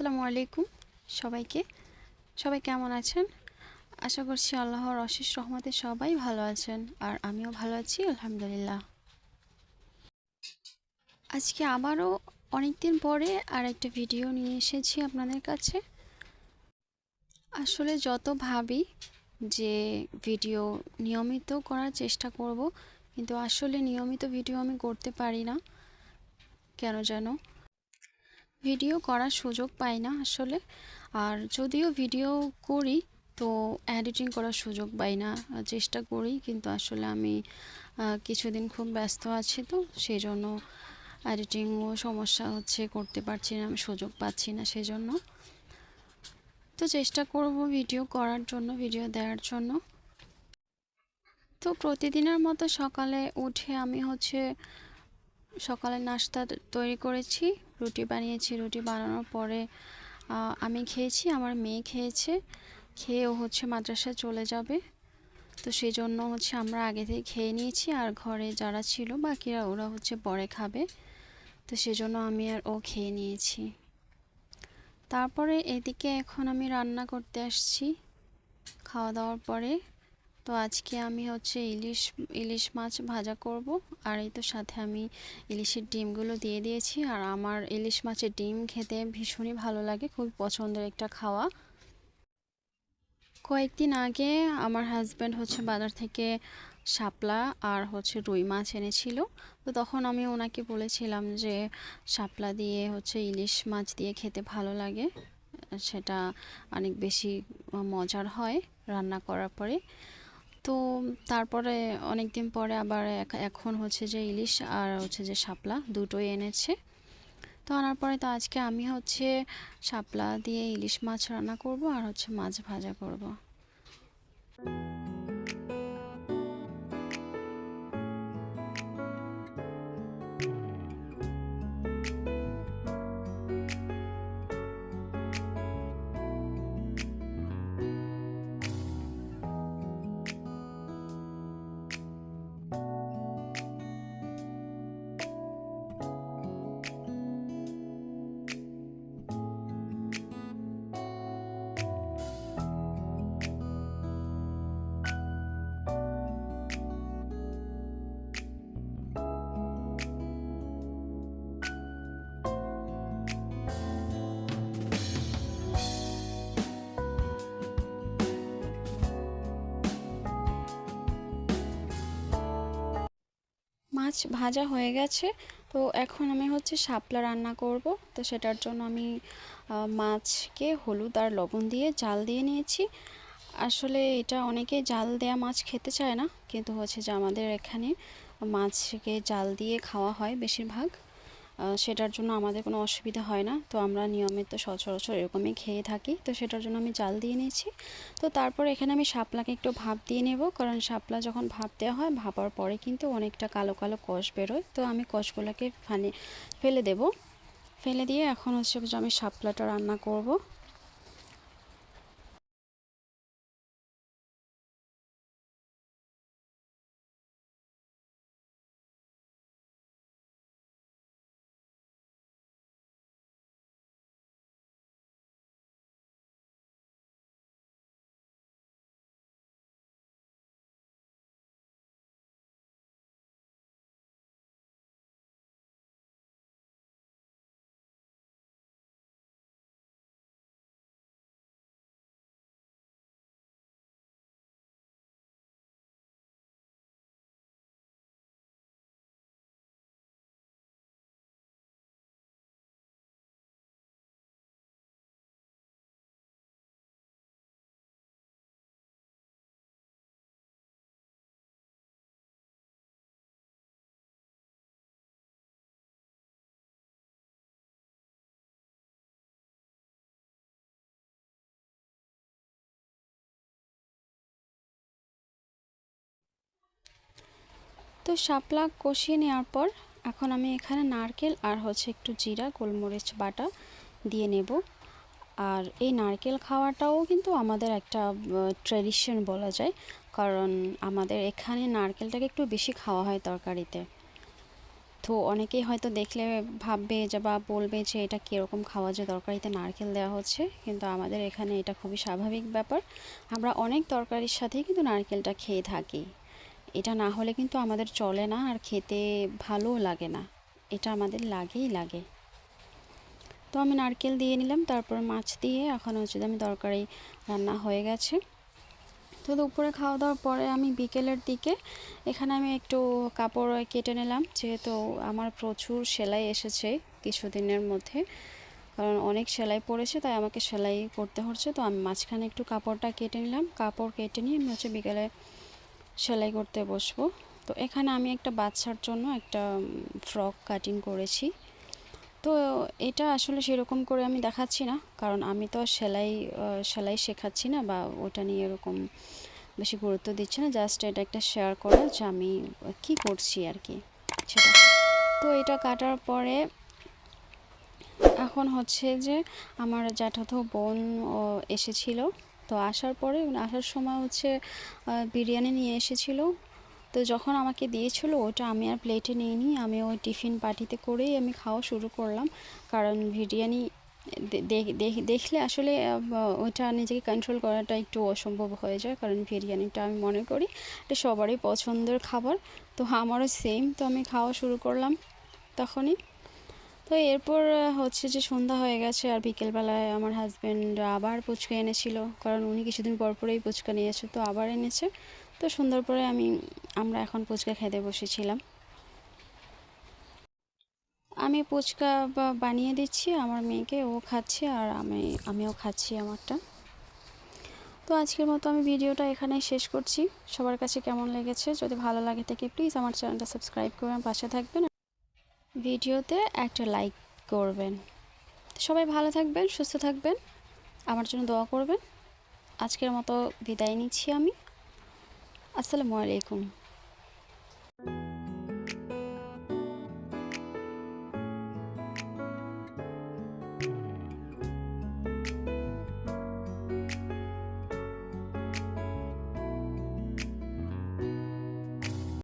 আসসালামু আলাইকুম সবাইকে। সবাই কেমন আছেন? আশা করছি আল্লাহর অশেষ রহমতে সবাই ভালো আছেন আর আমিও ভালো আছি, আলহামদুলিল্লাহ। আজকে আবারও অনেক দিন পরে আর একটা ভিডিও নিয়ে এসেছি আপনাদের কাছে। আসলে যত ভাবি যে ভিডিও নিয়মিত করার চেষ্টা করব, কিন্তু আসলে নিয়মিত ভিডিও আমি করতে পারি না। কেন যেন? ভিডিও করার সুযোগ পাই না আসলে। আর যদিও ভিডিও করি, তো এডিটিং করার সুযোগ পাই না চেষ্টা করি, কিন্তু আসলে আমি কিছুদিন খুব ব্যস্ত আছি তো সেই জন্য এডিটিংও সমস্যা হচ্ছে, করতে পারছি না, আমি সুযোগ পাচ্ছি না সেই জন্য তো চেষ্টা করব ভিডিও করার জন্য, ভিডিও দেওয়ার জন্য। তো প্রতিদিনের মতো সকালে উঠে আমি হচ্ছে সকালে নাস্তা তৈরি করেছি, রুটি বানিয়েছি, রুটি বানানোর পরে আমি খেয়েছি, আমার মেয়ে খেয়েছে, খেয়ে ও হচ্ছে মাদ্রাসায় চলে যাবে। তো সেই জন্য হচ্ছে আমরা আগে থেকে খেয়ে নিয়েছি, আর ঘরে যারা ছিল বাকিরা ওরা হচ্ছে পরে খাবে। তো সেজন্য আমি আর ও খেয়ে নিয়েছি। তারপরে এদিকে এখন আমি রান্না করতে আসছি, খাওয়া দাওয়ার পরে। তো আজকে আমি হচ্ছে ইলিশ ইলিশ মাছ ভাজা করব। আর এই তো সাথে আমি ইলিশের ডিমগুলো দিয়ে দিয়েছি। আর আমার ইলিশ মাছের ডিম খেতে ভীষণই ভালো লাগে, খুব পছন্দের একটা খাওয়া। কয়েকদিন আগে আমার হাজব্যান্ড হচ্ছে বাজার থেকে শাপলা আর হচ্ছে রুই মাছ এনেছিল। তো তখন আমি ওনাকে বলেছিলাম যে শাপলা দিয়ে হচ্ছে ইলিশ মাছ দিয়ে খেতে ভালো লাগে, সেটা অনেক বেশি মজার হয় রান্না করার পরে। তো তারপরে অনেক দিন পরে আবার এখন হচ্ছে যে ইলিশ আর হচ্ছে যে শাপলা দুটোই এনেছে। তো আনার পরে তো আজকে আমি হচ্ছে শাপলা দিয়ে ইলিশ মাছ রান্না করব আর হচ্ছে মাছ ভাজা করব। মাছ ভাজা হয়ে গেছে। তো এখন আমি হচ্ছে শাপলা রান্না করব। তো সেটার জন্য আমি মাছকে হলুদ আর লবণ দিয়ে জাল দিয়ে নিয়েছি। আসলে এটা অনেকে জাল দেয়া মাছ খেতে চায় না। কিন্তু হচ্ছে যে আমাদের এখানে মাছকে জাল দিয়ে খাওয়া হয় বেশিরভাগ। সেটার জন্য আমাদের কোনো অসুবিধা হয় না। তো আমরা নিয়মিত তো সচরাচর এরকমই খেয়ে থাকি। তো সেটার জন্য আমি জাল দিয়ে নিয়েছি। তো তারপর এখানে আমি শাপলাকে একটু ভাপ দিয়ে নেব। কারণ শাপলা যখন ভাপ দেওয়া হয়, ভাপার পরে কিন্তু অনেকটা কালো কালো কষ বেরোয়। তো আমি কষগুলোকে ফানে ফেলে দেব। ফেলে দিয়ে এখন হচ্ছে আমি শাপলাটা রান্না করব। তো শাপলা কষিয়ে নেওয়ার পর এখন আমি এখানে নারকেল আর হচ্ছে একটু জিরা, গোলমরিচ বাটা দিয়ে নেব। আর এই নারকেল খাওয়াটাও কিন্তু আমাদের একটা ট্র্যাডিশন বলা যায়। কারণ আমাদের এখানে নারকেলটাকে একটু বেশি খাওয়া হয় তরকারিতে। তো অনেকেই হয়তো দেখলে ভাববে যে বা বলবে যে এটা কীরকম খাওয়া যে তরকারিতে নারকেল দেওয়া হচ্ছে। কিন্তু আমাদের এখানে এটা খুবই স্বাভাবিক ব্যাপার। আমরা অনেক তরকারির সাথেই কিন্তু নারকেলটা খেয়ে থাকি। এটা না হলে কিন্তু আমাদের চলে না আর খেতে ভালোও লাগে না। এটা আমাদের লাগেই লাগে। তো আমি নারকেল দিয়ে নিলাম, তারপর মাছ দিয়ে এখন হচ্ছে আমি তরকারি রান্না হয়ে গেছে। তো দুপুরে খাওয়া দাওয়ার পরে আমি বিকেলের দিকে এখানে আমি একটু কাপড় কেটে নিলাম, যেহেতু আমার প্রচুর সেলাই এসেছে কিছুদিনের মধ্যে। কারণ অনেক সেলাই পড়েছে, তাই আমাকে সেলাই করতে হচ্ছে। তো আমি মাঝখানে একটু কাপড়টা কেটে নিলাম। কাপড় কেটে নিয়ে আমি হচ্ছে বিকেলে সেলাই করতে বসবো। তো এখানে আমি একটা বাচ্চার জন্য একটা ফ্রক কাটিং করেছি। তো এটা আসলে সেরকম করে আমি দেখাচ্ছি না, কারণ আমি তো সেলাই সেলাই শেখাচ্ছি না বা ওটা নিয়ে এরকম বেশি গুরুত্ব দিচ্ছি না। জাস্ট এটা একটা শেয়ার করা যে আমি কি করছি আর কি, সেটা। তো এটা কাটার পরে এখন হচ্ছে যে আমার জ্যাঠাতো বোন এসেছিল। তো আসার পরে আসার সময় হচ্ছে বিরিয়ানি নিয়ে এসেছিল। তো যখন আমাকে দিয়েছিল, ওটা আমি আর প্লেটে নিয়ে নিই আমি ওই টিফিন পার্টিতে করেই আমি খাওয়া শুরু করলাম। কারণ বিরিয়ানি দেখলে আসলে ওটা নিজেকে কন্ট্রোল করাটা একটু অসম্ভব হয়ে যায়। কারণ বিরিয়ানিটা আমি মনে করি এটা সবারই পছন্দের খাবার। তো আমারও সেম তো আমি খাওয়া শুরু করলাম তখনই। তো এরপর হচ্ছে যে সন্ধ্যা হয়ে গেছে আর বিকেলবেলায় আমার হাজব্যান্ড আবার পুচকা এনেছিল। কারণ উনি কিছুদিন পর পরেই ফুচকা নিয়েছে তো আবার এনেছে। তো সুন্দর পরে আমি, আমরা এখন ফুচকা খেতে বসেছিলাম। আমি ফুচকা বানিয়ে দিচ্ছি, আমার মেয়েকে, ও খাচ্ছে আর আমি, আমিও খাচ্ছি আমারটা। তো আজকের মতো আমি ভিডিওটা এখানে শেষ করছি। সবার কাছে কেমন লেগেছে, যদি ভালো লাগে থেকে প্লিজ আমার চ্যানেলটা সাবস্ক্রাইব করে আমার পাশে থাকবেন। ভিডিওতে একটা লাইক করবেন। সবাই ভালো থাকবেন, সুস্থ থাকবেন। আমার জন্য দোয়া করবেন। আজকের মতো বিদায় নিচ্ছি আমি। আসসালামু আলাইকুম।